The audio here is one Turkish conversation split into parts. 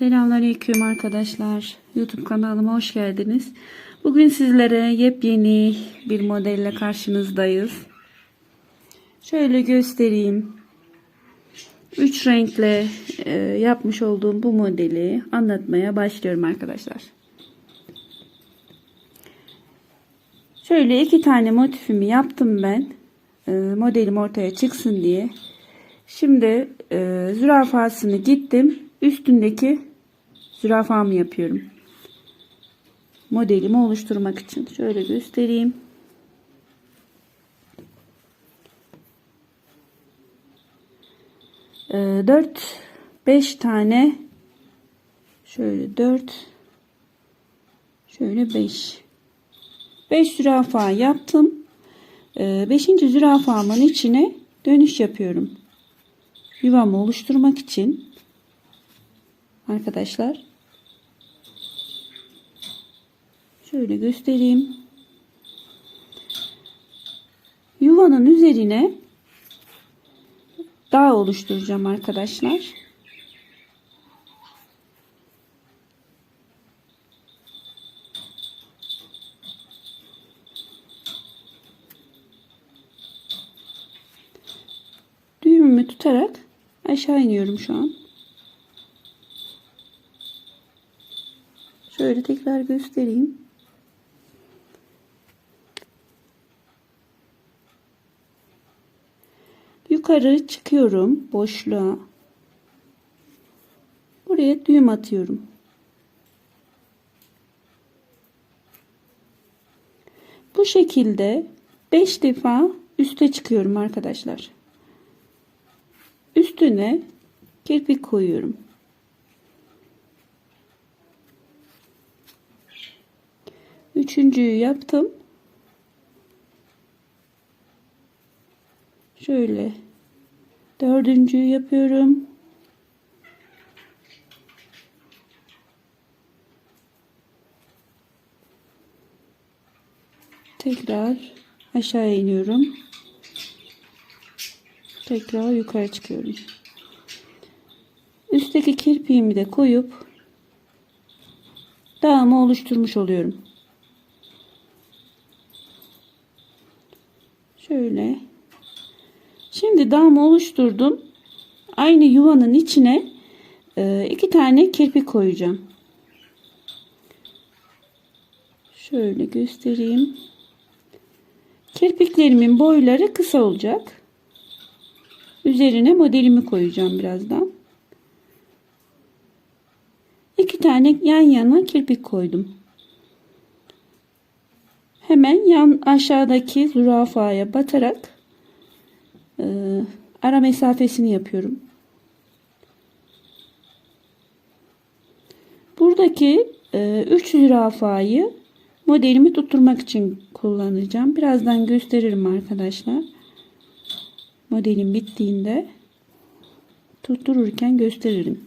Selamünaleyküm arkadaşlar. YouTube kanalıma hoş geldiniz. Bugün sizlere yepyeni bir modelle karşınızdayız. Şöyle göstereyim. Üç renkle e, yapmış olduğum bu modeli anlatmaya başlıyorum arkadaşlar. Şöyle iki tane motifimi yaptım ben. E, modelim ortaya çıksın diye. Şimdi e, zürafasını gittim. Üstündeki zürafamı yapıyorum. Modelimi oluşturmak için. Şöyle göstereyim. E, 4 5 tane şöyle 4 şöyle 5 5 zürafa yaptım. 5. zürafamın içine dönüş yapıyorum yuvamı oluşturmak için arkadaşlar şöyle göstereyim. Yuvanın üzerine dağ oluşturacağım arkadaşlar. Düğümümü tutarak aşağı iniyorum şu an. Şöyle tekrar göstereyim. Yukarı çıkıyorum boşluğa. Buraya düğüm atıyorum. Bu şekilde 5 defa üste çıkıyorum arkadaşlar. Üstüne kirpik koyuyorum. Üçüncüyü yaptım. Şöyle dördüncüyü yapıyorum. Tekrar aşağı iniyorum. Tekrar yukarı çıkıyorum. Üstteki kirpiğimi de koyup dağımı oluşturmuş oluyorum. Şöyle. Şimdi dağımı oluşturdum. Aynı yuvanın içine e, iki tane kirpik koyacağım. Şöyle göstereyim. Kirpiklerimin boyları kısa olacak. Üzerine modelimi koyacağım birazdan. İki tane yan yana kirpik koydum. Hemen yan aşağıdaki zürafaya batarak ara mesafesini yapıyorum. Buradaki 3 e, zürafayı modelimi tutturmak için kullanacağım. Birazdan gösteririm arkadaşlar modelim bittiğinde tuttururken gösteririm.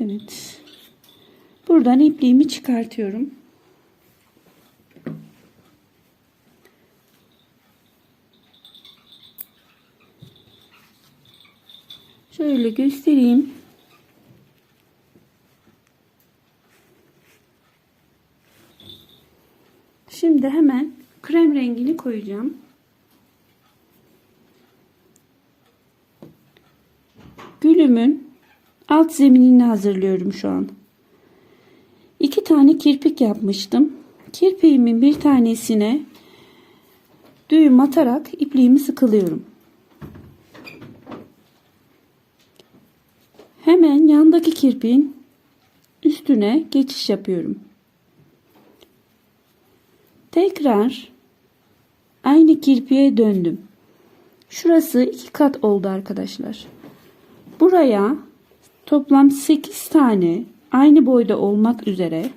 Evet. Buradan ipliğimi çıkartıyorum. Şöyle göstereyim. Şimdi hemen krem rengini koyacağım. Gülümün alt zeminini hazırlıyorum şu an. İki tane kirpik yapmıştım. Kirpiğimin bir tanesine düğüm atarak ipliğimi sıkılıyorum. Hemen yandaki kirpiğin üstüne geçiş yapıyorum. Tekrar aynı kirpiğe döndüm. Şurası iki kat oldu arkadaşlar. Buraya toplam 8 tane aynı boyda olmak üzere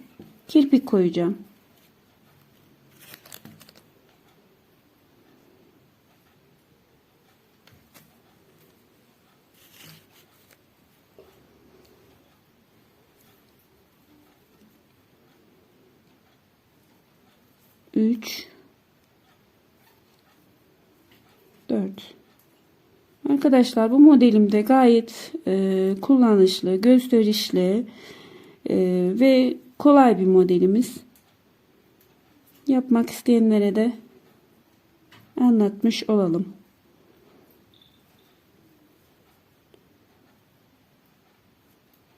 kirpik koyacağım. Üç, 4 Arkadaşlar bu modelimde gayet e, kullanışlı, gösterişli e, ve kolay bir modelimiz. Yapmak isteyenlere de anlatmış olalım.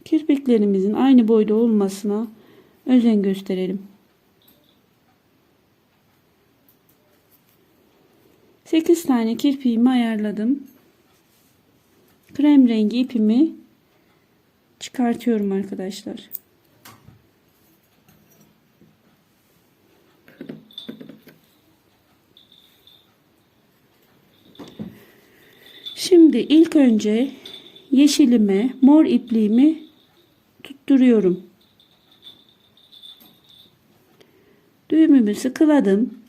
Kirpiklerimizin aynı boyda olmasına özen gösterelim. 8 tane kirpiğimi ayarladım. Krem rengi ipimi çıkartıyorum arkadaşlar. Şimdi ilk önce yeşilime mor ipliğimi tutturuyorum. Düğümümü sıkıladım.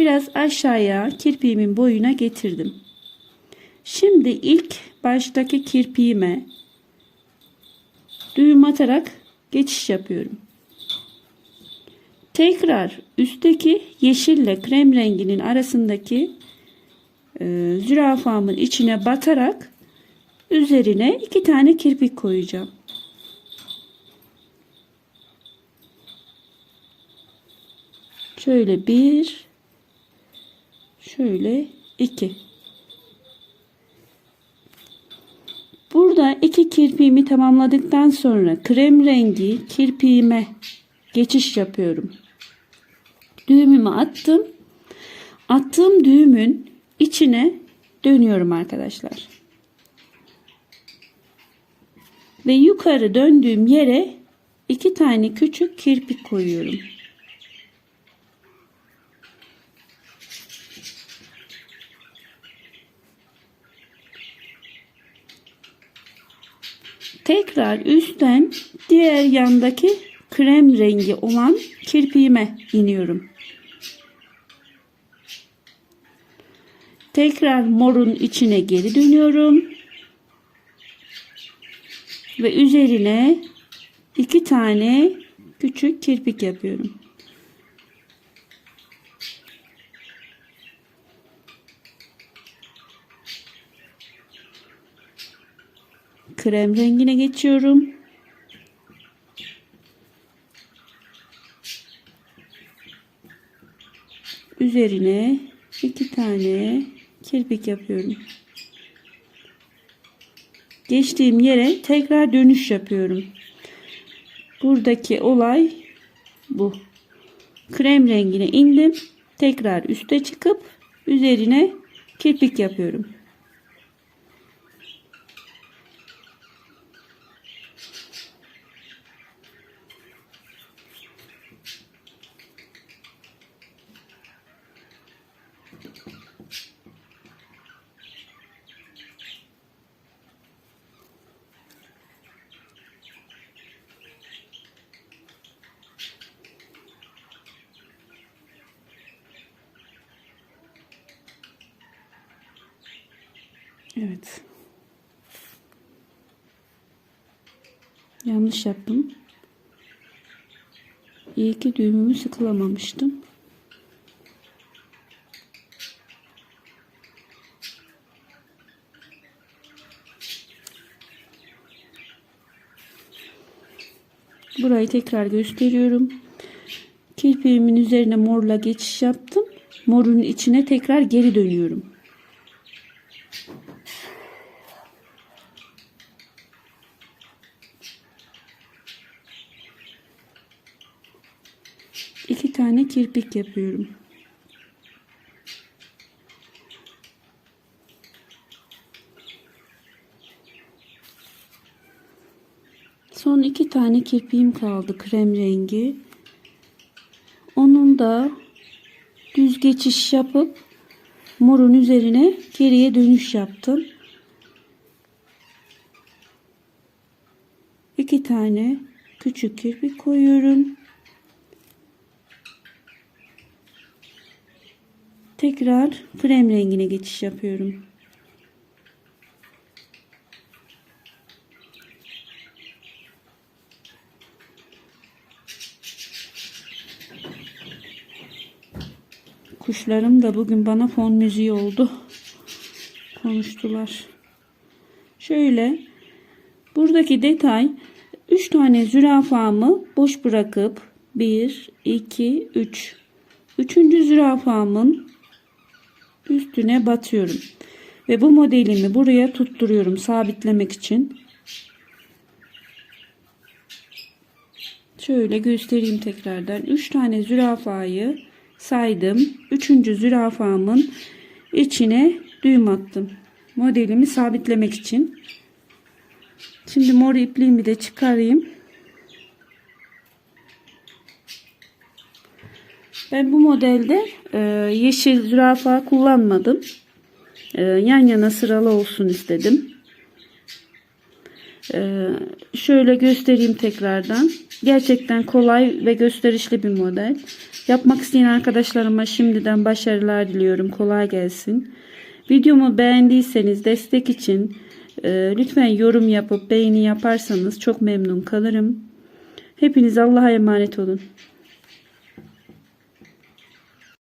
Biraz aşağıya kirpiğimin boyuna getirdim. Şimdi ilk baştaki kirpiğime düğüm atarak geçiş yapıyorum. Tekrar üstteki yeşille krem renginin arasındaki e, zürafamın içine batarak üzerine iki tane kirpik koyacağım. Şöyle bir, şöyle iki. Burada iki kirpiğimi tamamladıktan sonra krem rengi kirpiğime geçiş yapıyorum. Düğümümü attım. Attığım düğümün içine dönüyorum arkadaşlar. Ve yukarı döndüğüm yere iki tane küçük kirpik koyuyorum. Tekrar üstten diğer yandaki krem rengi olan kirpiğime iniyorum. Tekrar morun içine geri dönüyorum. Ve üzerine iki tane küçük kirpik yapıyorum. Krem rengine geçiyorum. Üzerine iki tane kirpik yapıyorum. Geçtiğim yere tekrar dönüş yapıyorum. Buradaki olay bu. Krem rengine indim. Tekrar üste çıkıp üzerine kirpik yapıyorum. Evet. Yanlış yaptım. İyi ki düğümümü sıkılamamıştım. Burayı tekrar gösteriyorum. Kirpiğimin üzerine morla geçiş yaptım. Morun içine tekrar geri dönüyorum. iki tane kirpik yapıyorum. Son iki tane kirpiğim kaldı krem rengi. Onun da düz geçiş yapıp morun üzerine geriye dönüş yaptım. İki tane küçük kirpik koyuyorum. Tekrar krem rengine geçiş yapıyorum. Kuşlarım da bugün bana fon müziği oldu. konuştular. Şöyle buradaki detay 3 tane zürafamı boş bırakıp 1 2 3 üçüncü zürafamın üstüne batıyorum. Ve bu modelimi buraya tutturuyorum sabitlemek için. Şöyle göstereyim tekrardan. 3 tane zürafayı saydım. Üçüncü zürafamın içine düğüm attım. Modelimi sabitlemek için. Şimdi mor ipliğimi de çıkarayım. Ben bu modelde e, yeşil zürafa kullanmadım. E, yan yana sıralı olsun istedim. E, şöyle göstereyim tekrardan. Gerçekten kolay ve gösterişli bir model. Yapmak isteyen arkadaşlarıma şimdiden başarılar diliyorum. Kolay gelsin. Videomu beğendiyseniz destek için e, lütfen yorum yapıp beğeni yaparsanız çok memnun kalırım. Hepiniz Allah'a emanet olun.